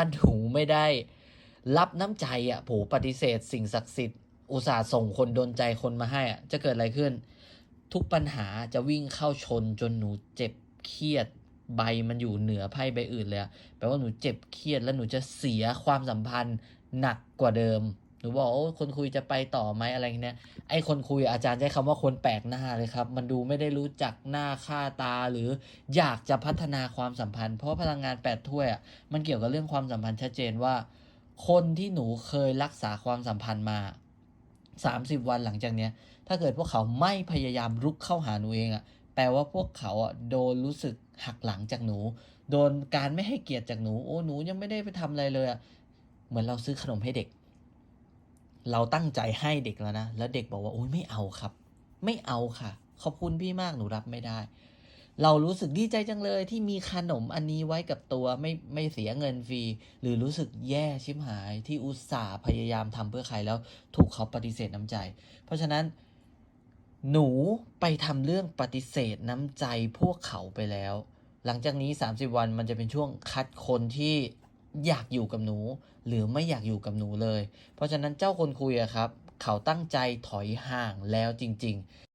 าหนูไม่ได้ รับน้ำใจอะผูปฏิเสธ สิ่งศักดิ์สิทธิ์อุตส่าห์ส่งคนโดนใจคนมาให้อะจะเกิดอะไรขึ้น ทุกปัญหาจะวิ่งเข้าชนจนหนูเจ็บเครียดใบมันอยู่เหนือไพ่ใบอื่นเลยแปลว่าหนูเจ็บเครียดแล้วหนูจะเสียความสัมพันธ์หนักกว่าเดิม หนูบอกโอ้คนคุยจะไปต่อไหมอะไรเงี้ยไอ้คนคุยอาจารย์ใช้คำว่าคนแปลกหน้าเลยครับ มันดูไม่ได้รู้จักหน้าค่าตาหรืออยากจะพัฒนาความสัมพันธ์ เพราะพลังงานแปดถ้วยอะมันเกี่ยวกับเรื่องความสัมพันธ์ชัดเจนว่า คนที่หนูเคยรักษาความสัมพันธ์มา 30 วันหลังจากเนี้ย ถ้าเกิดพวกเขาไม่พยายามรุกเข้าหาหนูเองอะแปลว่าพวกเขาอะโดนรู้สึกหักหลังจากหนู โดนการไม่ให้เกียรติจากหนูโอ้หนูยังไม่ได้ไปทำอะไรเลยอะเหมือนเราซื้อขนมให้เด็ก เราตั้งใจให้เด็กแล้วนะ แล้วเด็กบอกว่าโอ้ยไม่เอาครับ ไม่เอาค่ะ ขอบคุณพี่มากหนูรับไม่ได้ เรารู้สึกดีใจจังเลยที่มีขนมอันนี้ไว้กับตัวไม่ไม่เสียเงินฟรี หรือรู้สึกแย่ชิบหายที่อุตส่าห์พยายามทำเพื่อใครแล้วถูกเขาปฏิเสธน้ำใจ เพราะฉะนั้น หนูไปทำเรื่องปฏิเสธน้ำใจพวกเขาไปแล้ว หลังจากนี้ 30 วันมันจะเป็นช่วงคัดคนที่ อยากอยู่กับหนู หรือไม่อยากอยู่กับหนูเลย เพราะฉะนั้นเจ้าคนคุยอะครับ เขาตั้งใจถอยห่างแล้วจริง ๆ